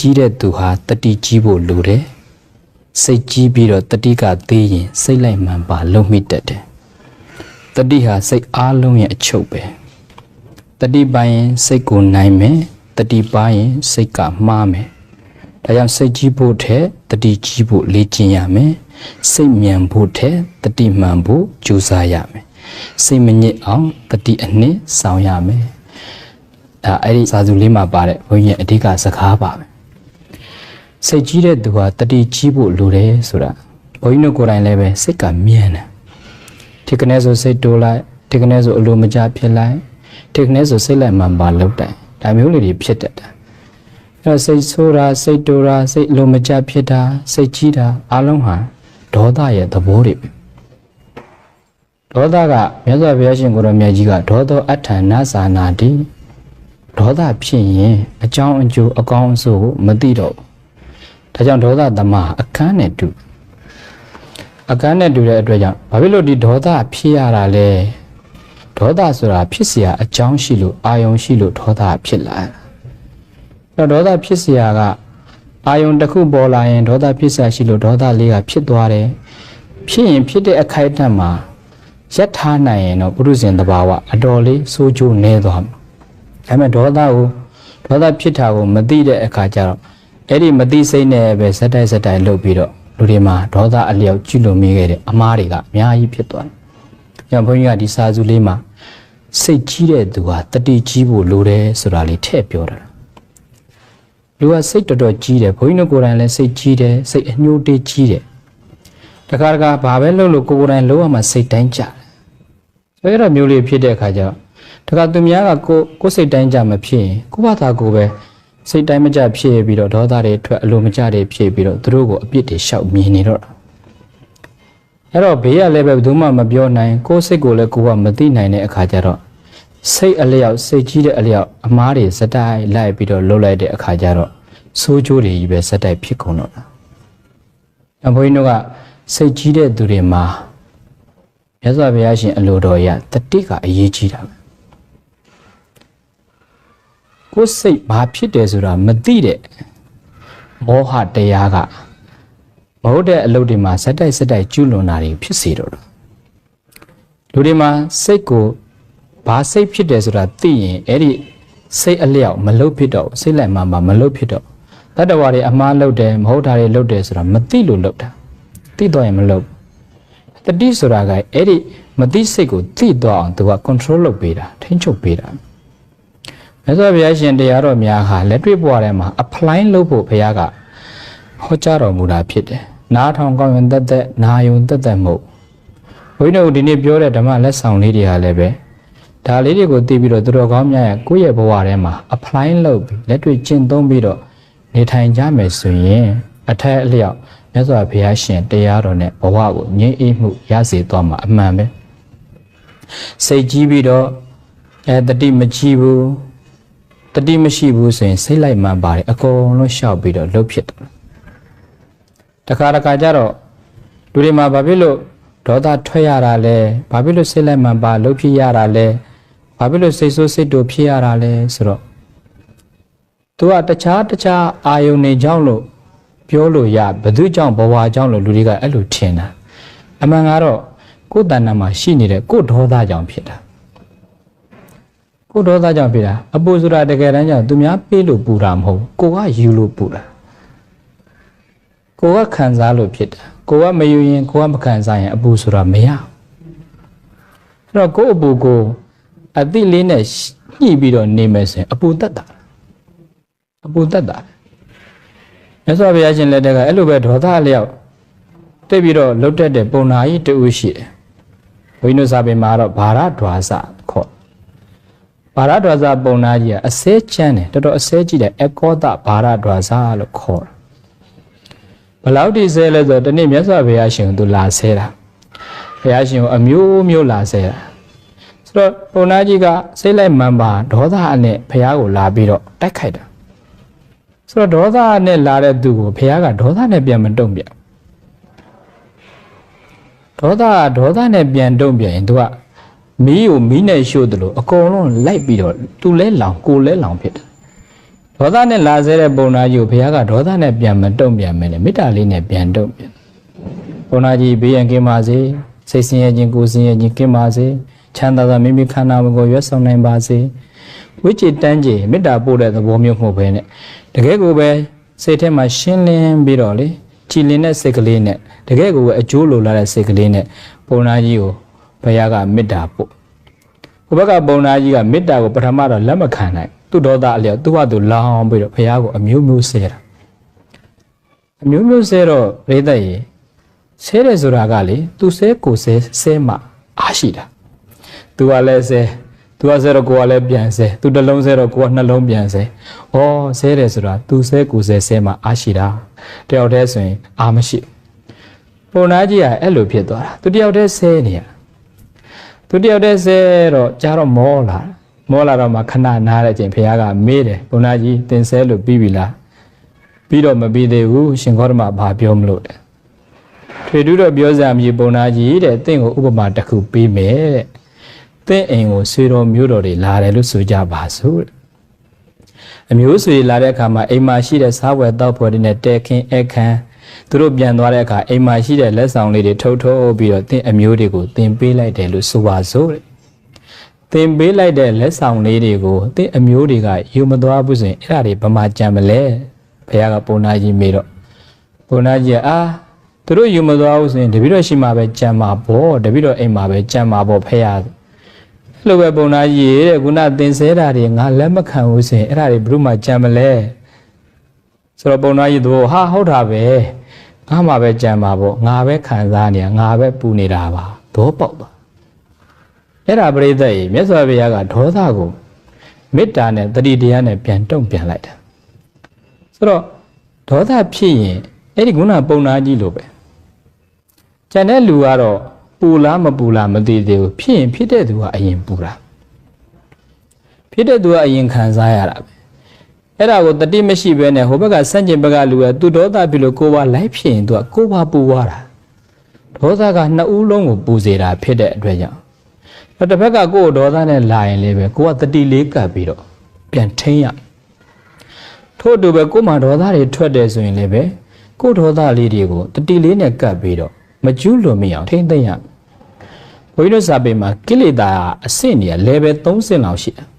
ကြီးတဲ့သူဟာတတိကြီးဖို့လိုတယ်စိတ်ကြီးပြီးတော့တတိကသေးရင်စိတ်လိုက်မှန်ပါလုံမိတတ်တယ်တတိဟာစိတ်အားလုံးရဲ့အချုပ်ပဲတတိပိုင်းရင်စိတ်ကိုနိုင်မယ်တတိပိုင်းရင်စိတ်ကမှားမယ်ဒါကြောင့်စိတ်ကြီးဖို့ထက်တတိကြီးဖို့လေ့ကျင့်ရမယ်စိတ်မြန်ဖို့ထက်တတိမှန်ဖို့ကြိုးစားရမယ်စိတ်မညစ်အောင်တတိအနှစ်ဆောင်ရမယ်ဒါအဲ့ဒီစာစုလေးမှာပါတဲ့ဘုန်းကြီးရဲ့အဓိကစကားပါပဲ စိတ်ကြီးတဲ့သူဟာတတိကြီးဖို့လိုတယ်ဆိုတာဘုန်းကြီးတို့ကိုယ်တိုင်လည်းပဲစိတ်ကမြန်တယ်ဒီကနေ့ဆိုစိတ်တိုးလိုက်ဒီကနေ့ဆိုအလိုမကျဖြစ်လိုက်ဒီကနေ့ဆိုစိတ်လိုက်မှန်ပါလောက်တိုင်ဒါမျိုးလေးတွေဖြစ်တတ်တယ်အဲ့တော့စိတ်ဆိုးတာစိတ်တိုးတာစိတ်အလိုမကျဖြစ်တာစိတ်ကြီးတာအလုံးဟာဒေါသရဲ့သဘောတွေပဲဒေါသကမြတ်စွာဘုရားရှင်ကိုရောမြတ်ကြီးကဒေါသောအဋ္ဌာနာသာနာတိဒေါသဖြစ်ရင်အကြောင်းအကျိုးအကောင်းအဆိုးကိုမသိတော့ဘူး ဒါကြောင့်ဒေါသသမားအခန်းနဲ့တူအခန်းနဲ့တူတဲ့အတွက်ကြောင့်ဘာဖြစ်လို့ဒီဒေါသဖြစ်ရတာလဲဒေါသဆိုတာဖြစ်เสียအကြောင်းရှိလို့အာယုံရှိလို့ဒေါသဖြစ်လာတာအဲ့တော့ဒေါသဖြစ်เสียကအာယုံတစ်ခုပေါ်လာရင်ဒေါသဖြစ်เสียရှိလို့ဒေါသလေးကဖြစ်သွားတယ်ဖြစ်ရင်ဖြစ်တဲ့အခိုက်အတန့်မှာရက်ထားနိုင်ရင်တော့ပုရုဇဉ်တဘာဝအတော်လေးစိုးကျိုးနေသွားမှာဒါပေမဲ့ဒေါသကိုဒေါသဖြစ်တာကိုမသိတဲ့အခါကျတော့ အဲ့ဒီမသိစိတ်နဲ့ပဲဇက်တိုက်ဇက်တိုက်လုပ်ပြီးတော့လူတွေမှာဒေါသအလျောက်ကျွလွန်မိခဲ့တဲ့အမားတွေကအများကြီးဖြစ်သွားတယ်။ညဘုန်းကြီးကဒီစာစုလေးမှာစိတ်ကြီးတဲ့သူဟာတတိကြီးဖို့လိုတယ်ဆိုတာလေးထည့်ပြောတာ။လူကစိတ်တော်တော်ကြီးတယ်ဘုန်းကြီးတို့ကိုယ်တိုင်လည်းစိတ်ကြီးတယ်စိတ်အညှိုးတေးကြီးတယ်။တခါတခါဘာပဲလုပ်လို့ကိုယ်ကိုယ်တိုင်လုံးဝမှစိတ်တိုင်းကြတယ်။ဆိုရတော့မျိုးလေးဖြစ်တဲ့အခါကျတော့တခါသူများကကိုကိုယ်စိတ်တိုင်းကြမဖြစ်ရင်ကိုယ့်ဘာသာကိုယ်ပဲ စိတ်တိုင်းမကြဖြစ်ပြီးတော့ဒေါသတွေထွက်အလိုမကျတွေဖြစ်ပြီးတော့သူတို့ကိုအပြစ်တွေရှောက်မြင်နေတော့တာအဲ့တော့ဘေးကလည်းပဲဘယ်သူမှမပြောနိုင်ကိုယ်စိတ်ကိုလည်းကိုယ်ကမသိနိုင်တဲ့အခါကျတော့စိတ်အလျောက်စိတ်ကြီးတဲ့အလျောက်အမားတွေစတိုက်လိုက်ပြီးတော့လှုပ်လိုက်တဲ့အခါကျတော့ဆိုးကျိုးတွေကြီးပဲစတိုက်ဖြစ်ကုန်တော့တာအဘိုးကြီးတို့ကစိတ်ကြီးတဲ့သူတွေမှာမြတ်စွာဘုရားရှင်အလိုတော်ရတတိကအရေးကြီးတာပဲ ကိုယ်စိတ်ဘာဖြစ်တယ်ဆိုတာမသိတဲ့မောဟတရားကမဟုတ်တဲ့အလုပ်တွေမှာစက်တိုက်စက်တိုက်ကျူးလွန်တာတွေဖြစ်စေတော့တယ်လူတွေမှာစိတ်ကိုဘာစိတ်ဖြစ်တယ်ဆိုတာသိရင်အဲ့ဒီစိတ်အလျောက်မလုတ်ဖြစ်တော့စိတ်လိုက်မှမှမလုတ်ဖြစ်တော့တတ္တဝါတွေအမှားလုပ်တယ်မဟုတ်တာတွေလုပ်တယ်ဆိုတာမသိလို့လုပ်တာသိတော့ရင်မလုပ်တတိဆိုတာကအဲ့ဒီမသိစိတ်ကိုသိတော့အောင်သူက control လုပ်ပေးတာထိန်းချုပ်ပေးတာ မြတ်စွာဘုရားရှင်တရားတော်များဟာလက်တွေ့ဘဝထဲမှာ apply လုပ်ဖို့ဘုရားကဟောကြားတော်မူတာဖြစ်တယ်နားထောင်ကောင်းရင်တက်တက်နာယုံတက်တက်မဟုတ်ဘုန်းကြီးတို့ဒီနေ့ပြောတဲ့ဓမ္မလက်ဆောင်လေးတွေဟာလည်းပဲဒါလေးတွေကိုသိပြီးတော့သူတော်ကောင်းများရဲ့ကိုယ့်ရဲ့ဘဝထဲမှာ apply လုပ်ပြီးလက်တွေ့ကျင့်သုံးပြီးတော့နေထိုင်ကြမယ်ဆိုရင်အထက်အလျောက်မြတ်စွာဘုရားရှင်တရားတော်နဲ့ဘဝကိုငြိမ်းအေးမှုရစေသွားမှာအမှန်ပဲစိတ်ကြီးပြီးတော့အဲတတိမကြီးဘူး တတိမရှိဘူးဆိုရင်စိတ်လိုက်မှန်ပါတယ်အကုန်လုံးရှောက်ပြီးတော့လှုပ်ဖြစ်တယ်တခါတခါကျတော့လူတွေမှာဘာဖြစ်လို့ဒေါသထွက်ရတာလဲဘာဖြစ်လို့စိတ်လိုက်မှန်ပါလှုပ်ဖြစ်ရတာလဲဘာဖြစ်လို့စိတ်ဆိုးစိတ်တူဖြစ်ရတာလဲဆိုတော့သူကတခြားတခြားအာယုန်တွေကြောင့်လို့ပြောလို့ရဘယ်သူကြောင့်ဘဝကြောင့်လို့လူတွေကအဲ့လိုထင်တာအမှန်ကတော့ကိုယ်တဏ္ဍာမှာရှိနေတဲ့ကိုယ်ဒေါသကြောင့်ဖြစ်တာ ကိုယ်ဒေါသကြောင့်ဖြစ်တာအပူဆိုတာတကယ်တမ်းကျသူများပေးလို့ပူတာမဟုတ်ကိုကယူလို့ပူတာကိုကခံစားလို့ဖြစ်တာကိုကမယူရင်ကိုကမခံစားရင်အပူဆိုတာမရအဲ့တော့ကိုယ့်အပူကိုအတိလေးနဲ့ညှိပြီးတော့နေမယ်ဆိုရင်အပူတက်တာအပူတက်တာမြတ်စွာဘုရားရှင်လက်ထက်ကအဲ့လိုပဲဒေါသလျောက်တိတ်ပြီးတော့လှုပ်တတ်တဲ့ပုံနာကြီးတူရှိတယ်ဘုန်းကြီးတို့စာပေမှာတော့ဘာရဒွါစခေါ် ဘာရဒွါစပုံနာကြီးကအစဲချမ်းတယ်တော်တော်အစဲကြည့်တယ်အကောသဘာရဒွါစလို့ခေါ်တယ်ဘလောက်ဒီဆဲလဲဆိုတော့ဒီနေ့မြတ်စွာဘုရားရှင်ကသူလာဆဲတာဘုရားရှင်ကိုအမျိုးမျိုးလာဆဲတာဆိုတော့ပုံနာကြီးကစိတ်လိုက်မှန်ပါဒေါသအနဲ့ဘုရားကိုလာပြီးတော့တိုက်ခိုက်တာဆိုတော့ဒေါသနဲ့လာတဲ့သူကိုဘုရားကဒေါသနဲ့ပြန်မတုံ့ပြန်ဒေါသကဒေါသနဲ့ပြန်တုံ့ပြန်ရင်သူက မီးကိုမီးနဲ့ရှို့တယ်လို့အကုန်လုံးလိုက်ပြီးတော့သူလဲလောင်ကိုလဲလောင်ဖြစ်တယ်ဒါဒေါသနဲ့လာစေတဲ့ပုံနာကြီးကိုဘုရားကဒေါသနဲ့ပြန်မတုံ့ပြန်မယ်နဲ့မေတ္တာလေးနဲ့ပြန်တုံ့ပြန်ပုံနာကြီးဘေးရန်ကင်းပါစေစိတ်ဆင်းရဲခြင်းကိုယ်ဆင်းရဲခြင်းကင်းပါစေချမ်းသာသာမိမိခန္ဓာကိုယ်ကိုရွတ်ဆောင်နိုင်ပါစေဝိจิตတန်းကြီးမေတ္တာပို့တဲ့သဘောမျိုးမဟုတ်ဘဲနဲ့တကယ်ကိုပဲစိတ်ထဲမှာရှင်းလင်းပြီးတော့လေကြည်လင်တဲ့စိတ်ကလေးနဲ့တကယ်ကိုပဲအကျိုးလိုလာတဲ့စိတ်ကလေးနဲ့ပုံနာကြီးကို ဘုရားကမေတ္တာပို့ဟိုဘက်ကပုံနာကြီးကမေတ္တာကိုပထမတော့လက်မခံနိုင်သူ့ဒေါသအလျောက်သူ့ဟာသူလောင်းပြီးတော့ဘုရားကိုအမျိုးမျိုးဆဲတာအမျိုးမျိုးဆဲတော့ပြိတ္တရေဆဲတယ်ဆိုတာကလေသူဆဲကိုဆဲဆဲမှအားရှိတာသူကလည်းဆဲသူကဆဲတော့ကိုကလည်းပြန်ဆဲသူတစ်လုံးဆဲတော့ကိုကနှလုံးပြန်ဆဲဩဆဲတယ်ဆိုတာသူဆဲကိုဆဲဆဲမှအားရှိတာတယောက်တည်းဆိုရင်အားမရှိဘူးပုံနာကြီးကအဲ့လိုဖြစ်သွားတာသူတယောက်တည်းဆဲနေရ သူတယောက်တည်းဆဲတော့ကြာတော့မောလာမောလာတော့မှခဏနားတဲ့အချိန်ဘုရားကမေးတယ်ဘုန်းကြီးတင်ဆဲလို့ပြီးပြီလားပြီးတော့မပြီးသေးဘူးရှင်ဂေါတမဘာပြောမလို့တဲ့ထွေတူးတော့ပြောစရာမရှိဘုန်းကြီးတဲ့တင့်ကိုဥပမာတစ်ခုပေးမယ်တဲ့တင့်အိမ်ကိုဆွေတော်မျိုးတော်တွေလာတယ်လို့ဆိုကြပါစို့တဲ့အမျိုးဆွေလာတဲ့အခါမှာအိမ်မှာရှိတဲ့စားဝယ်တောက်ဖွယ်တွေနဲ့တဲခင်းအခန်း သူတို့ပြန်သွားတဲ့အခါအိမ်မှာရှိတဲ့လက်ဆောင်လေးတွေထုတ်ထုတ်ပြီးတော့တင့်အမျိုးတွေကိုတင်ပေးလိုက်တယ်လို့ဆိုပါစို့တဲ့သင်ပေးလိုက်တဲ့လက်ဆောင်လေးတွေကိုသင်အမျိုးတွေကယူမသွားဘူးဆိုရင်အဲ့ဒါတွေဘာမှကြံမလဲဘုရားကပုံနာကြီးမေးတော့ပုံနာကြီးကအာသူတို့ယူမသွားဘူးဆိုရင်တပည့်တော်ရှိမှပဲကြံမှာပေါ့တပည့်တော်အိမ်မှာပဲကြံမှာပေါ့ဖះအဲ့လိုပဲပုံနာကြီးတဲ့ခုနသင်ဆဲတာတွေငါလက်မခံဘူးဆိုရင်အဲ့ဒါတွေဘယ်သူမှကြံမလဲဆိုတော့ပုံနာကြီးတို့ဟာဟုတ်တာပဲ ငါမှပဲကြံမှာပေါ့ငါပဲခံစားနေတာငါပဲပူနေတာပါသောပေါက်သွားအဲ့ဒါပရိသတ်ကြီးမြတ်စွာဘုရားကဒေါသကိုမေတ္တာနဲ့တတိတရားနဲ့ပြန်တုံ့ပြန်လိုက်တာဆိုတော့ဒေါသဖြစ်ရင်အဲ့ဒီခုနပုံနာကြီးလိုပဲကျန်တဲ့လူကတော့ပူလားမပူလားမသိသေးဘူးဖြစ်ရင်ဖြစ်တဲ့သူကအရင်ပူတာဖြစ်တဲ့သူကအရင်ခံစားရတာပဲ အဲ့ဒါကိုတတိမရှိဘဲနဲ့ဟိုဘက်ကစန့်ကျင်ဘက်ကလူကသူဒေါသဖြစ်လို့ကိုယ်ပါလိုက်ဖြစ်ရင်သူကကိုယ်ပါပူသွားတာဒေါသကနှစ်ဦးလုံးကိုပူစေတာဖြစ်တဲ့အတွက်ကြောင့်တော့တစ်ဖက်ကကိုယ်ဒေါသနဲ့လာရင်လည်းပဲကိုကတတိလေးကပ်ပြီးတော့ပြန်ထိန်းရထို့အတူပဲကိုယ်မှာဒေါသတွေထွက်တယ်ဆိုရင်လည်းပဲကိုယ်ဒေါသလေးတွေကိုတတိလေးနဲ့ကပ်ပြီးတော့မကျူးလွန်မရအောင်ထိန်းသိမ်းရဘုန်းကြီးတို့စာပေမှာကိလေသာအဆင့်နေရ level 3ဆင့်လောက်ရှိတယ်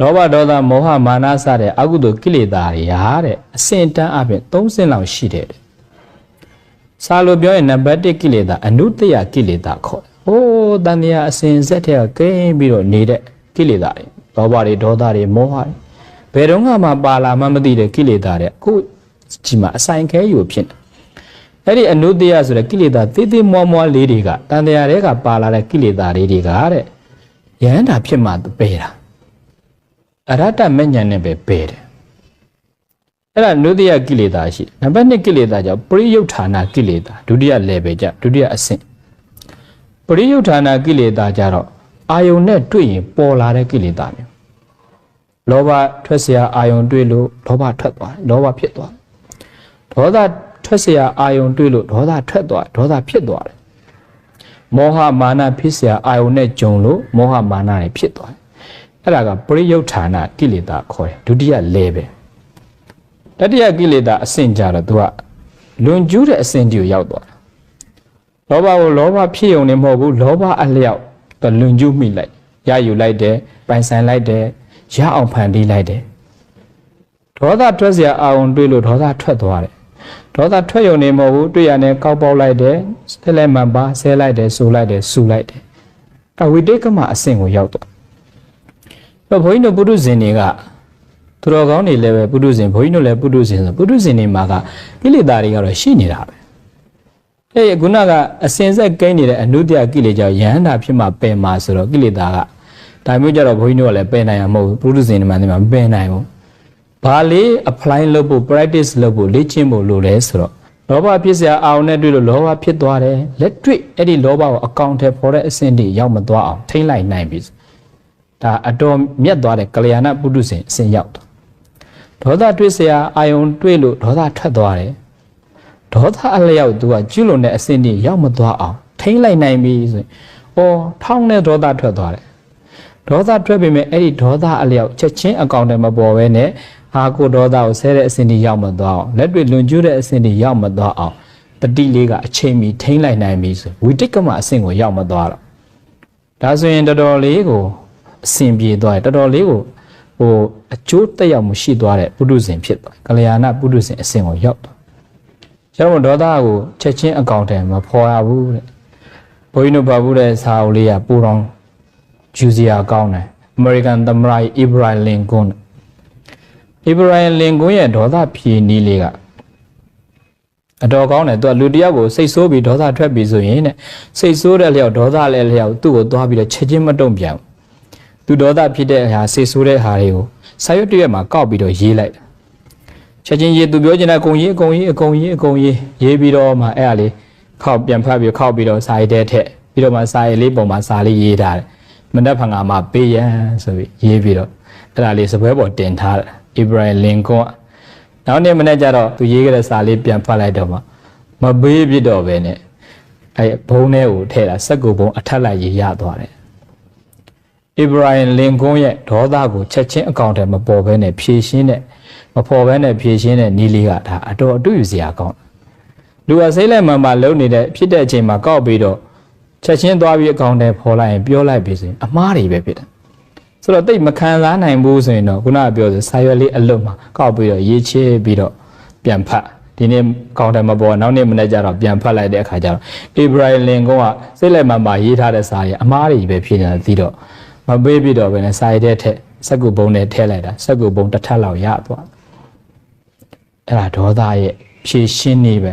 လောဘဒေါသမောဟမာနစတဲ့အကုသိုလ်ကိလေသာတွေဟာတဲ့အဆင့်တန်းအပြင်3ဆင့်လောက်ရှိတယ်တဲ့စာလိုပြောရင်နံပါတ်1ကိလေသာအနုတ္တယကိလေသာခေါ်တယ်။ဟိုးတန်တရားအစဉ်ဆက်တဲ့ကကိန်းပြီးတော့နေတဲ့ကိလေသာတွေလောဘတွေဒေါသတွေမောဟတွေဘယ်တော့မှပါလာမှမသိတဲ့ကိလေသာတွေအခုဒီမှာအဆိုင်ခဲယူဖြစ်နေ။အဲ့ဒီအနုတ္တယဆိုတဲ့ကိလေသာသေးသေးမွားမွားလေးတွေကတန်တရားတွေကပါလာတဲ့ကိလေသာလေးတွေကတဲ့ယဟန္တာဖြစ်မှပယ်တာ။ အရတ္တမဉ္ဇဉ်နဲ့ပဲပယ်တယ်။အဲ့ဒါနုတ္တယကိလေသာရှိတယ်။နံပါတ်1ကိလေသာကြောင့်ပရိယုဋ္ဌာနာကိလေသာဒုတိယ level ကြဒုတိယအဆင့်ပရိယုဋ္ဌာနာကိလေသာကြတော့အာယုန်နဲ့တွေ့ရင်ပေါ်လာတဲ့ကိလေသာမျိုးလောဘထွက်เสียအာယုန်တွေ့လို့လောဘထွက်သွားတယ်လောဘဖြစ်သွားတယ်ဒေါသထွက်เสียအာယုန်တွေ့လို့ဒေါသထွက်သွားတယ်ဒေါသဖြစ်သွားတယ်မောဟမာနဖြစ်เสียအာယုန်နဲ့ဂျုံလို့မောဟမာနတွေဖြစ်သွားတယ် အဲ့ဒါကပရိယုဋ္ဌာနာကိလေသာခေါ်တယ်ဒုတိယ level တတိယကိလေသာအဆင့်ကြတော့ तू ကလွန်ကျူးတဲ့အဆင့်ကြီးကိုရောက်သွားတာလောဘကိုလောဘဖြစ်ုံနဲ့မဟုတ်ဘူးလောဘအလျောက်သူလွန်ကျူးမိလိုက်ရယူလိုက်တယ်ပိုင်ဆိုင်လိုက်တယ်ရအောင်ဖန်တီးလိုက်တယ်ဒေါသထွက်เสียအာရုံတွေ့လို့ဒေါသထွက်သွားတယ်ဒေါသထွက်ုံနဲ့မဟုတ်ဘူးတွေ့ရနဲ့ကောက်ပေါက်လိုက်တယ်ဆဲလိုက်မှန်ပါဆဲလိုက်တယ်ဆူလိုက်တယ်ဆူလိုက်တယ်အဝိတေကမအဆင့်ကိုရောက်သွား တော့ဘုန်းကြီးတို့ပုထုဇဉ်တွေကသူတော်ကောင်းတွေလည်းပဲပုထုဇဉ်ဘုန်းကြီးတို့လည်းပုထုဇဉ်ဆိုပုထုဇဉ်တွေမှာကကိလေသာတွေကတော့ရှိနေတာပဲအဲ့ဒီခုနကအစင်ဆက်ကိန်းနေတဲ့အနုတ္တယကိလေသာယန္တာဖြစ်မှပယ်မှာဆိုတော့ကိလေသာကဒါမျိုးကြတော့ဘုန်းကြီးတို့ကလည်းပယ်နိုင်မှာမဟုတ်ဘူးပုထုဇဉ်တွေမှာနေမှာပယ်နိုင်ဘူးဘာလေး apply လုပ်ဖို့ practice လုပ်ဖို့လေ့ကျင့်ဖို့လိုလဲဆိုတော့လောဘဖြစ်စရာအာရုံနဲ့တွေ့လို့လောဘဖြစ်သွားတယ်လက်တွေ့အဲ့ဒီလောဘကိုအကောင်အထည်ဖော်တဲ့အဆင့်တွေရောက်မသွားအောင်ထိမ့်လိုက်နိုင်ပြီ ဒါအတော်မြတ်သွားတဲ့ကလျာဏပုထုဇဉ်အဆင့်ရောက်တော့ ဒေါသတွေ့เสียအာယုံတွေ့လို့ဒေါသထွက်သွားတယ်ဒေါသအလျောက်သူကကျွလွန်တဲ့အစင်းတွေရောက်မသွားအောင်ထိမ့်လိုက်နိုင်ပြီဆိုရင်အော်ထောင်းတဲ့ဒေါသထွက်သွားတယ် ဒေါသထွက်ပေမဲ့အဲ့ဒီဒေါသအလျောက်ချက်ချင်းအကောင့်တွေမပေါ်ဘဲနဲ့ဟာကိုဒေါသကိုဆဲတဲ့အစဉ်တွေရောက်မသွားအောင်လက်တွေလွန်ကျူးတဲ့အစဉ်တွေရောက်မသွားအောင်တတိလေးကအချိန်မီထိမ့်လိုက်နိုင်ပြီဆိုဝိတိတ်ကမအစဉ်ကိုရောက်မသွားတော့ဒါဆိုရင်တော်တော်လေးကို အစဉ်ပြေသွားတယ်တော်တော်လေးကိုဟိုအကျိုးတက်ရောက်မှုရှိသွားတဲ့ပုထုဇဉ်ဖြစ်သွားကလျာဏပုထုဇဉ်အစဉ်ကိုရောက်သွားကျွန်တော်ဒေါသကိုချက်ချင်းအကောင့်တွေမဖော်ရဘူးတဲ့ဘုန်းကြီးတို့ပါဘူးတဲ့စာအုပ်လေးကပူတော်ဂျူစီယာကောင်းတယ်အမေရိကန်သမ္မတအီဘရာလင်ကွန်းအီဘရာလင်ကွန်းရဲ့ဒေါသဖြေနည်းလေးကအတော်ကောင်းတယ်သူကလူတစ်ယောက်ကိုစိတ်ဆိုးပြီးဒေါသထွက်ပြီးဆိုရင်တဲ့စိတ်ဆိုးတဲ့လျောက်ဒေါသလည်းလျောက်သူ့ကိုသွားပြီးတော့ချက်ချင်းမတုံ့ပြန်ဘူး သူဒေါသဖြစ်တဲ့ဟာစိတ်ဆိုးတဲ့ဟာတွေကိုစာရွက်တစ်ရွက်မှာကောက်ပြီးတော့ရေးလိုက်တာချက်ချင်းရေးသူပြောချင်တဲ့အကုန်ရေးအကုန်ရေးအကုန်ရေးအကုန်ရေးရေးပြီးတော့မှအဲ့ဒါလေးခောက်ပြန်ဖတ်ပြီးခောက်ပြီးတော့စာရည်တဲ့ထက်ပြီးတော့မှစာရည်လေးပုံမှာစာလေးရေးထားတယ်မနှက်ဖန်ကမှပေးရန်ဆိုပြီးရေးပြီးတော့အဲ့ဒါလေးစပွဲပေါ်တင်ထားတယ်အီဘရာလင်ကွန်းနောက်နေ့မနေ့ကျတော့သူရေးခဲ့တဲ့စာလေးပြန်ဖတ်လိုက်တော့မှမပေးပြစ်တော့ပဲနဲ့အဲဘုံထဲကိုထည့်တာစက်ကူဘုံအထက်လိုက်ရေးရသွားတယ် အီဘရာလင်ကွန်းရဲ့ဒေါသကိုချက်ချင်းအကောင့်ထဲမပေါ်ဘဲနဲ့ဖြည့်ရှင်းတဲ့မပေါ်ဘဲနဲ့ဖြည့်ရှင်းတဲ့နီးလေးကဒါအတော်အတူယူစရာကောင်းလူအစိမ့်လိုက်မှမှလုံနေတဲ့ဖြစ်တဲ့အချိန်မှာကောက်ပြီးတော့ချက်ချင်းသွားပြီးအကောင့်ထဲပေါ်လိုက်ရင်ပြောလိုက်ပြီဆိုရင်အမားတွေပဲဖြစ်တယ်ဆိုတော့တိတ်မခံစားနိုင်ဘူးဆိုရင်တော့ခုနကပြောဆိုဆာရွက်လေးအလွတ်မှာကောက်ပြီးတော့ရေးချေပြီးတော့ပြန်ဖတ်ဒီနေ့ကောင်းတယ်မပေါ်နောက်နေ့မနေ့ကျတော့ပြန်ဖတ်လိုက်တဲ့အခါကျတော့အေဘရာလင်ကုန်းကစိတ်လိုက်မှမှရေးထားတဲ့စာရဲ့အမားတွေပဲဖြစ်နေတာသိတော့ မပေးပြီးတော့ပဲနဲ့စာရတဲ့ထက်စက်ကူဘုံနဲ့ထည့်လိုက်တာစက်ကူဘုံတစ်ထပ်လောက်ရသွားအဲ့ဒါဒေါသရဲ့ဖြည့်ရှင်းနေပဲ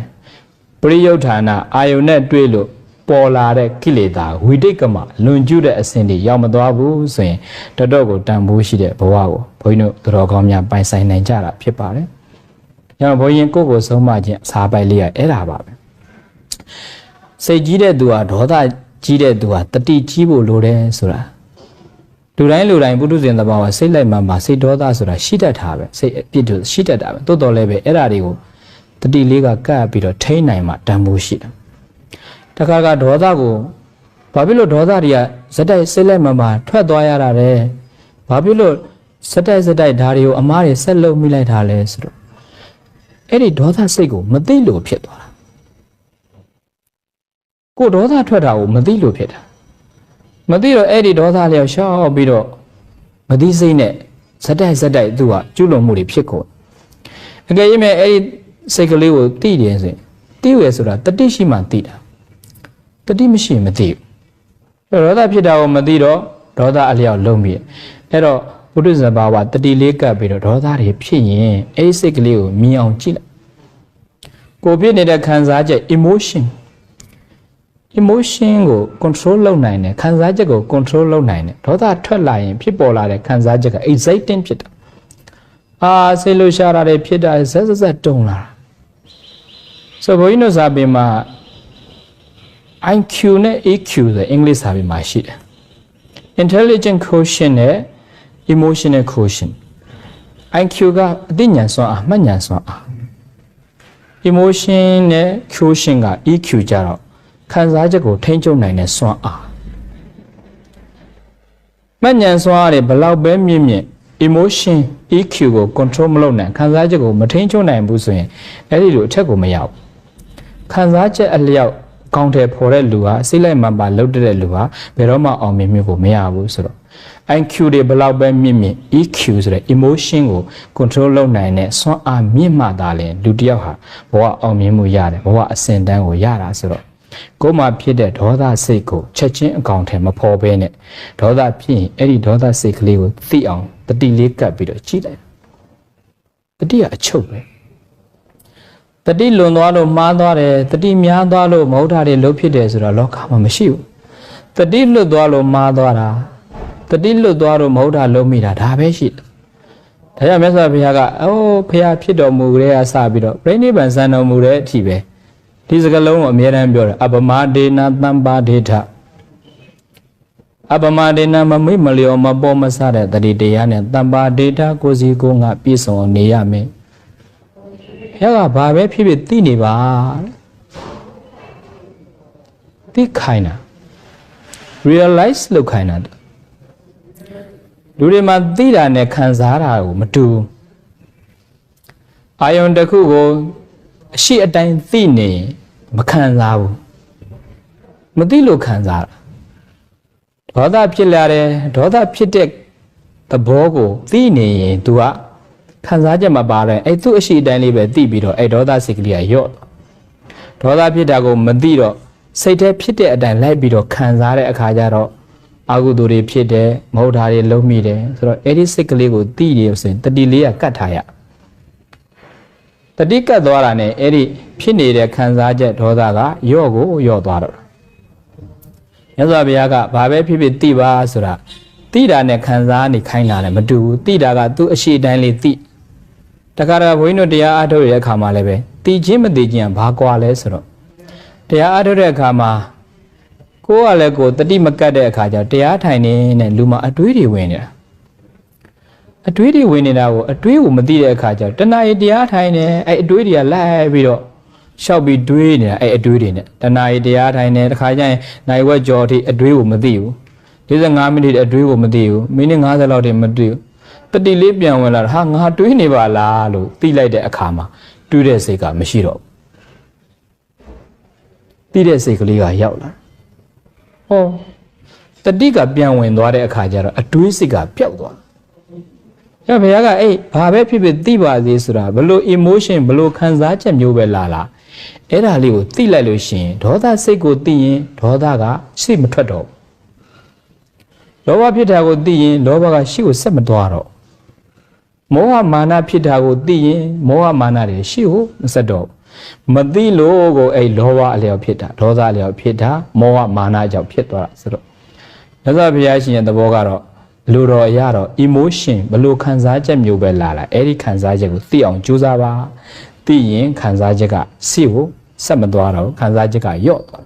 ပရိယုဌာဏအာယုန်နဲ့တွေ့လို့ပေါ်လာတဲ့ကိလေသာဝိတိတ်ကမလွန်ကျူးတဲ့အစဉ်တွေရောက်မသွားဘူးဆိုရင်တတော့ကိုတန်ဖိုးရှိတဲ့ဘဝကိုဘုန်းကြီးတို့တော်ကောင်းများပိုင်ဆိုင်နိုင်ကြတာဖြစ်ပါတယ်။ညောင်ဘုန်းကြီးကိုယ့်ကိုယ်ဆုံးမခြင်းအစာပိုက်လေးကအဲ့ဒါပါပဲ။စိတ်ကြီးတဲ့သူဟာဒေါသကြီးတဲ့သူဟာတတိကြီးဖို့လိုတယ်ဆိုတာ လူတိုင်းလူတိုင်းပုထုဇဉ်သဘာဝစိတ်လိုက်မှမှစိတ်ဒေါသဆိုတာရှိတတ်တာပဲစိတ်အပြစ်တို့ရှိတတ်တာပဲတိုးတော်လည်းပဲအဲ့ဒါတွေကိုတတိလေးကကပ်ပြီးတော့ထိန်းနိုင်မှတန်ဖိုးရှိတယ်တခါကဒေါသကိုဘာဖြစ်လို့ဒေါသတွေကဇက်တိုက်စိတ်လိုက်မှမှထွက်သွားရတာလဲဘာဖြစ်လို့ဇက်တိုက်ဇက်တိုက်ဓာတွေကိုအမားတွေဆက်လုံမိလိုက်တာလဲဆိုတော့အဲ့ဒီဒေါသစိတ်ကိုမသိလို့ဖြစ်သွားတာကိုဒေါသထွက်တာကိုမသိလို့ဖြစ်တာ မသိတော့အဲ့ဒီဒေါသလျောက်ရှောက်ပြီးတော့မသိစိတ်နဲ့ဇက်တိုက်ဇက်တိုက်သူကကျွလွန်မှုတွေဖြစ်ကုန်အကယ်၍မဲ့အဲ့ဒီစိတ်ကလေးကိုသိတယ်ဆိုရင်သိရဆိုတာတတိရှိမှသိတာတတိမရှိရင်မသိဘူးဒေါသဖြစ်တာကိုမသိတော့ဒေါသအလျောက်လုံးပြီးအဲ့တော့ဘုဒ္ဓဇဘာဝတတိလေးကပ်ပြီးတော့ဒေါသတွေဖြစ်ရင်အဲ့ဒီစိတ်ကလေးကိုမြင်အောင်ကြည့်လိုက်ကိုဖြစ်နေတဲ့ခံစားချက် emotion emotion ကို control လုပ်နိုင်တယ်ခံစားချက်ကို control လုပ်နိုင်တယ်ဒေါသထွက်လာရင်ဖြစ်ပေါ်လာတဲ့ခံစားချက်က exciting ဖြစ်တာအာစိတ်လှရှားတာတွေဖြစ်တာဆက်ဆက်ဆက်တုံလာတာဆိုဘုန်းကြီးတို့စာပေမှာ IQ နဲ့ EQ ဆိုအင်္ဂလိပ်စာပေမှာရှိတယ် intelligent quotient နဲ့ emotional quotient IQ ကအသိဉာဏ်စွမ်းအားမှတ်ဉာဏ်စွမ်းအား emotion နဲ့ quotient က EQ ကြတော့ ခံစားချက်ကိုထိန်းချုပ်နိုင်တဲ့စွမ်းအားမှတ်ဉာဏ်စွမ်းအားတွေဘလောက်ပဲမြင့်မြင့် emotion EQ ကို control မလုပ်နိုင်ခံစားချက်ကိုမထိန်းချုပ်နိုင်ဘူးဆိုရင်အဲ့ဒီလိုအထက်ကိုမရောက်ခံစားချက်အလျောက်ကောင်းတယ်ဖော်တဲ့လူဟာစိတ်လိုက်မှန်ပါလှုပ်တဲ့လူဟာဘယ်တော့မှအောင်မြင်မှုကိုမရဘူးဆိုတော့ IQ တွေဘလောက်ပဲမြင့်မြင့် EQ ဆိုတဲ့ emotion ကို control လုပ်နိုင်တဲ့စွမ်းအားမြင့်မှသာလေလူတစ်ယောက်ဟာဘဝအောင်မြင်မှုရတယ်ဘဝအစဉ်တန်းကိုရတာဆိုတော့ ကိုယ်မှာဖြစ်တဲ့ဒေါသစိတ်ကိုချက်ချင်းအကောင်ထဲမဖော်ဘဲနဲ့ဒေါသဖြစ်ရင်အဲ့ဒီဒေါသစိတ်ကလေးကိုသိအောင်တတိလေးကပ်ပြီးတော့ကြည့်လိုက်တတိကအချုပ်ပဲတတိလွန်သွားလို့မှားသွားတယ်တတိများသွားလို့မဟုတ်တာတွေလုံးဖြစ်တယ်ဆိုတော့လောကမှာမရှိဘူးတတိလွတ်သွားလို့မှားသွားတာတတိလွတ်သွားလို့မဟုတ်တာလုံးမိတာဒါပဲရှိတယ်ဒါကြောင့်မြတ်စွာဘုရားကအိုးဘုရားဖြစ်တော်မူကြတဲ့ကစပြီးတော့ပြိဋိဘံစံတော်မူတဲ့အထိပဲ ဒီစကလုံးကိုအမြဲတမ်းပြောတယ်အပမဒေနာတမ္ပါဒေထအပမဒေနာမမိမလျော်မပေါ်မဆတဲ့တတိတရားနဲ့တမ္ပါဒေထကိုစီကိုငါပြည့်စုံအောင်နေရမယ်ဘုရားကဘာပဲဖြစ်ဖြစ်သိနေပါသိခိုင်းတာ realize လုပ်ခိုင်းတာလူတွေမှာသိတာနဲ့ခံစားတာကိုမတူဘူးအာယုံတစ်ခုကို အရှိအတိုင်းသိနေရင်မခံစားဘူးမသိလို့ခံစားတာဒေါသဖြစ်လာတယ်ဒေါသဖြစ်တဲ့သဘောကိုသိနေရင် तू ကခံစားချက်မပါတော့အဲ့သူ့အရှိအတိုင်းလေးပဲသိပြီးတော့အဲ့ဒေါသစိတ်ကလေးကရော့သွားဒေါသဖြစ်တာကိုမသိတော့စိတ်ထဲဖြစ်တဲ့အတိုင်းလိုက်ပြီးတော့ခံစားတဲ့အခါကျတော့အာဟုသူတွေဖြစ်တယ်မဟုတ်တာတွေလုံးမိတယ်ဆိုတော့အဲ့ဒီစိတ်ကလေးကိုသိရဆိုရင်တတိလေးကကတ်ထားရ တတိကတ်သွားတာ ਨੇ အဲ့ဒီဖြစ်နေတဲ့ခံစားချက်ဒေါသကယော့ကိုယော့သွားတော့မြတ်စွာဘုရားကဘာပဲဖြစ်ဖြစ်သိပါဆိုတာသိတာနဲ့ခံစားနေခိုင်းတာလည်းမတူဘူးသိတာကသူ့အရှိတိုင်းလေးသိတခါတခါဘုန်းကြီးတို့တရားအားထုတ်ရတဲ့အခါမှာလည်းပဲသိချင်းမသိချင်းကဘာကွာလဲဆိုတော့တရားအားထုတ်တဲ့အခါမှာကိုယ်ကလည်းကိုယ်တတိမကတ်တဲ့အခါကျတော့တရားထိုင်နေတဲ့လူမှာအတွေးတွေဝင်နေတာ အတွေးတွေဝင်နေတာကိုအတွေးကိုမသိတဲ့အခါကျတော့တဏှာရီတရားထိုင်နေအဲ့အတွေးတွေကလိုက်ပြီးတော့ရှောက်ပြီးတွေးနေတာအဲ့အတွေးတွေနဲ့တဏှာရီတရားထိုင်နေတခါကျရင်နိုင်ဝက်ကြော်အထိအတွေးကိုမသိဘူး45မိနစ်အတွေးကိုမသိဘူးမိနစ်50လောက်တည်းမသိဘူးတတိလေးပြန်ဝင်လာတာဟာငါတွေးနေပါလားလို့သိလိုက်တဲ့အခါမှာတွေးတဲ့စိတ်ကမရှိတော့ဘူးသိတဲ့စိတ်ကလေးကရောက်လာဟောတတိကပြန်ဝင်သွားတဲ့အခါကျတော့အတွေးစိတ်ကပျောက်သွား ရဘုရားကအေးဘာပဲဖြစ်ဖြစ်သိပါသေးဆိုတာဘလို့ emotion ဘလို့ခံစားချက်မျိုးပဲလာလာအဲ့ဒါလေးကိုသိလိုက်လို့ရှိရင်ဒေါသစိတ်ကိုသိရင်ဒေါသကစိတ်မထွက်တော့ဘူးလောဘဖြစ်တာကိုသိရင်လောဘကရှိကိုဆက်မသွားတော့မောဟမာနဖြစ်တာကိုသိရင်မောဟမာနတွေရှိကိုမဆက်တော့ဘူးမသိလို့ကိုအဲ့လောဘအလျောက်ဖြစ်တာဒေါသအလျောက်ဖြစ်တာမောဟမာနကြောင့်ဖြစ်သွားတာဆိုတော့မြတ်စွာဘုရားရှင်ရဲ့သဘောကတော့ လူတော်အရတော့ emotion ဘလို့ခံစားချက်မျိုးပဲလာလာအဲ့ဒီခံစားချက်ကိုသိအောင်ကြိုးစားပါသိရင်ခံစားချက်ကစိကိုဆက်မသွားတော့ခံစားချက်ကယော့သွား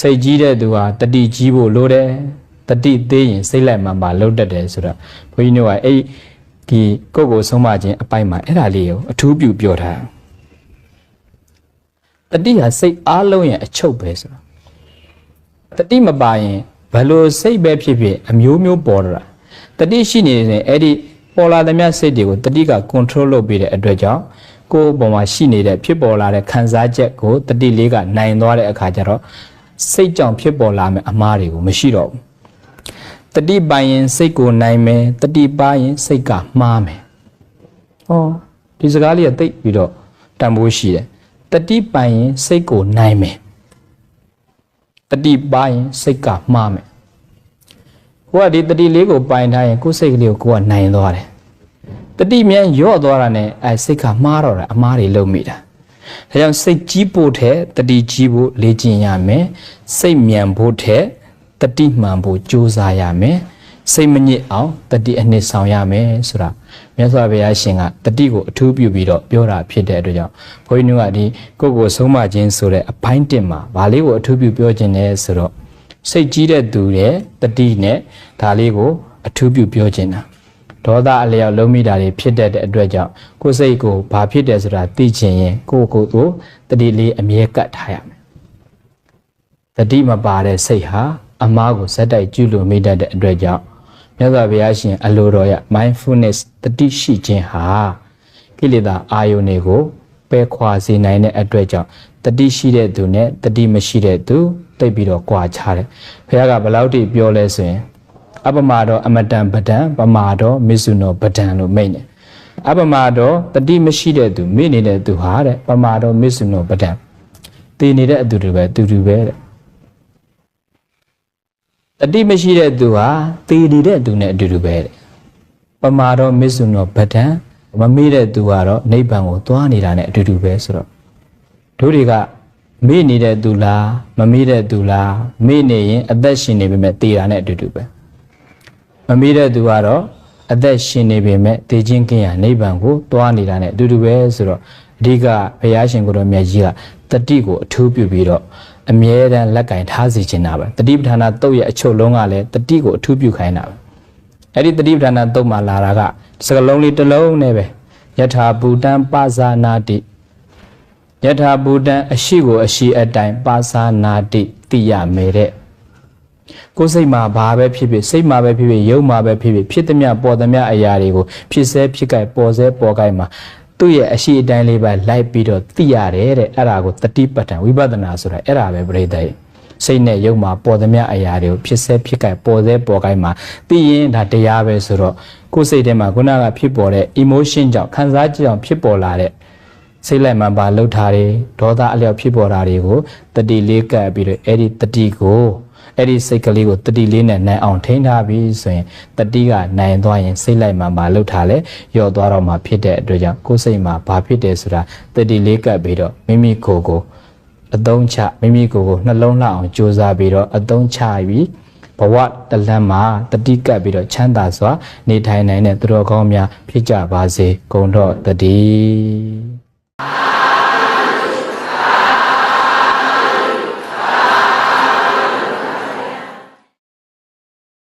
စိတ်ကြီးတဲ့သူဟာတတိကြီးဖို့လိုတယ်တတိသေးရင်စိတ်လိုက်မှန်ပါလှုပ်တတ်တယ်ဆိုတော့ဘုန်းကြီးတို့ကအဲ့ဒီကိုယ့်ကိုဆုံးမခြင်းအပိုင်းမှာအဲ့ဒါလေးကိုအထူးပြုပြောထားတတိဟာစိတ်အားလုံးရဲ့အချုပ်ပဲဆိုတော့တတိမပါရင် ဘလို့စိတ်ပဲဖြစ်ဖြစ်အမျိုးမျိုးပေါ်လာတတိရှိနေရင်အဲ့ဒီပေါ်လာသမျှစိတ်တွေကိုတတိက control လုပ်ပေးတဲ့အတွက်ကြောင့်ကိုယ်ပေါ်မှာရှိနေတဲ့ဖြစ်ပေါ်လာတဲ့ခံစားချက်ကိုတတိလေးကနိုင်သွားတဲ့အခါကျတော့စိတ်ကြောင့်ဖြစ်ပေါ်လာမယ့်အမားတွေကိုမရှိတော့ဘူးတတိပိုင်ရင်စိတ်ကိုနိုင်မယ်တတိပါရင်စိတ်ကမှားမယ်ဟောဒီစကားလေးကသိပြီးတော့တန်ဖိုးရှိတယ်တတိပိုင်ရင်စိတ်ကိုနိုင်မယ် တတိပါရင်စိတ်ကမှားမယ်ကိုကဒီတတိလေးကိုပိုင်ထားရင်ကိုယ်စိတ်ကလေးကိုကိုကနိုင်သွားတယ်တတိမြန်ရော့သွားတာနဲ့အဲစိတ်ကမှားတော့တာအမားတွေလုံးမိတာဒါကြောင့်စိတ်ကြီးဖို့ထက်တတိကြီးဖို့လေ့ကျင့်ရမယ်စိတ်မြန်ဖို့ထက်တတိမှန်ဖို့ကြိုးစားရမယ် စိတ်မညစ်အောင်တတိအနှစ်ဆောင်ရမယ်ဆိုတာမြတ်စွာဘုရားရှင်ကတတိကိုအထူးပြုပြီးတော့ပြောတာဖြစ်တဲ့အတွက်ကြောင့်ဘုန်းကြီးတို့ကဒီကိုယ့်ကိုဆုံးမခြင်းဆိုတဲ့အပိုင်းတင်မှာဗာလေးကိုအထူးပြုပြောခြင်းနဲ့ဆိုတော့စိတ်ကြီးတဲ့သူရဲ့တတိနဲ့ဒါလေးကိုအထူးပြုပြောခြင်းတာဒေါသအလျောက်လုံးမိတာတွေဖြစ်တတ်တဲ့အတွက်ကြောင့်ကိုယ်စိတ်ကိုဘာဖြစ်တယ်ဆိုတာသိချင်ရင်ကိုယ့်ကိုယ်ကိုတတိလေးအမြဲကတ်ထားရမယ်တတိမပါတဲ့စိတ်ဟာအမားကိုဇက်တိုက်ကျุလို့မိတတ်တဲ့အတွက်ကြောင့် မြတ်စွာဘုရားရှင်အလိုတော်ရ mindfulness တတိရှိခြင်းဟာကိလေသာအာယုန်တွေကိုပယ်ခွာစေနိုင်တဲ့အတွက်ကြောင့်တတိရှိတဲ့သူနဲ့တတိမရှိတဲ့သူတိတ်ပြီးတော့ကြွာချတယ်ဘုရားကဘယ်လောက်ထိပြောလဲဆိုရင်အပမာတော့အမတန်ပဒံပမာတော့မစ္ဆုနောပဒံလို့မိတ်တယ်အပမာတော့တတိမရှိတဲ့သူမိနေတဲ့သူဟာတဲ့ပမာတော့မစ္ဆုနောပဒံတည်နေတဲ့အတူတူပဲတူတူပဲတဲ့ တတိမရှိတဲ့သူဟာတည်နေတဲ့သူနဲ့အတူတူပဲတဲ့ပမာတော့မစ္ဆုနောပဒံမမေ့တဲ့သူကတော့နိဗ္ဗာန်ကိုသွားနေတာနဲ့အတူတူပဲဆိုတော့တို့တွေကမေ့နေတဲ့သူလားမမေ့တဲ့သူလားမေ့နေရင်အသက်ရှင်နေပေမဲ့တည်တာနဲ့အတူတူပဲမမေ့တဲ့သူကတော့အသက်ရှင်နေပေမဲ့တည်ခြင်းကင်းရာနိဗ္ဗာန်ကိုသွားနေတာနဲ့အတူတူပဲဆိုတော့အဓိကဘုရားရှင်ကိုယ်တော်မြတ်ကြီးကတတိကိုအထူးပြုပြီးတော့ အမြဲတမ်းလက်ကင်ထားစီခြင်းတာပဲတတိပဋ္ဌာနာတုတ်ရဲ့အချုပ်လုံးကလည်းတတိကိုအထူးပြုခိုင်းတာပဲအဲ့ဒီတတိပဋ္ဌာနာတုတ်မှာလာတာကစကလုံးလေးတစ်လုံးနဲ့ပဲယထာဘူတံပါဇာနာတိယထာဘူတံအရှိကိုအရှိအတိုင်းပါဇာနာတိသိရမယ်တဲ့ကိုယ်စိတ်မှာဘာပဲဖြစ်ဖြစ်စိတ်မှာပဲဖြစ်ဖြစ်ရုပ်မှာပဲဖြစ်ဖြစ်ဖြစ်သမျှပေါ်သမျှအရာတွေကိုဖြစ်စေဖြစ်ကြိုက်ပေါ်စေပေါ်ကြိုက်မှာ သူ့ရဲ့အရှိအတိုင်းလေးပဲလိုက်ပြီးတော့သိရတယ်တဲ့အဲ့ဒါကိုတတိပဋ္ဌာန်ဝိပဿနာဆိုတာအဲ့ဒါပဲပြိတ္တရဲ့စိတ်နဲ့ရုပ်မှာပေါ်သမျှအရာတွေကိုဖြစ်စေဖြစ်ကြိုက်ပေါ်စေပေါ်ကြိုက်မှာသိရင်ဒါတရားပဲဆိုတော့ကိုယ်စိတ်ထဲမှာခုနကဖြစ်ပေါ်တဲ့ emotion ကြောင့်ခံစားချက်ကြောင့်ဖြစ်ပေါ်လာတဲ့စိတ်လိုက်မှပါလှုပ်ထားတယ်ဒေါသအလျောက်ဖြစ်ပေါ်တာတွေကိုတတိလေးကပ်ပြီးတော့အဲ့ဒီတတိကို အဲ့ဒီစိတ်ကလေးကိုတတိလေးနဲ့နိုင်အောင်ထိန်းထားပြီးဆိုရင်တတိကနိုင်သွားရင်စိတ်လိုက်မှပါလှုပ်ထားလဲယော့သွားတော့မှဖြစ်တဲ့အတွက်ကြောင့်ကိုယ်စိတ်မှာဘာဖြစ်တယ်ဆိုတာတတိလေးကပ်ပြီးတော့မိမိကိုယ်ကိုအသုံးချမိမိကိုယ်ကိုနှလုံးလှအောင်ကြိုးစားပြီးတော့အသုံးချပြီးဘဝတလန်းမှာတတိကပ်ပြီးတော့ချမ်းသာစွာနေထိုင်နိုင်တဲ့သူတော်ကောင်းများဖြစ်ကြပါစေဂုဏ်တော်တတိ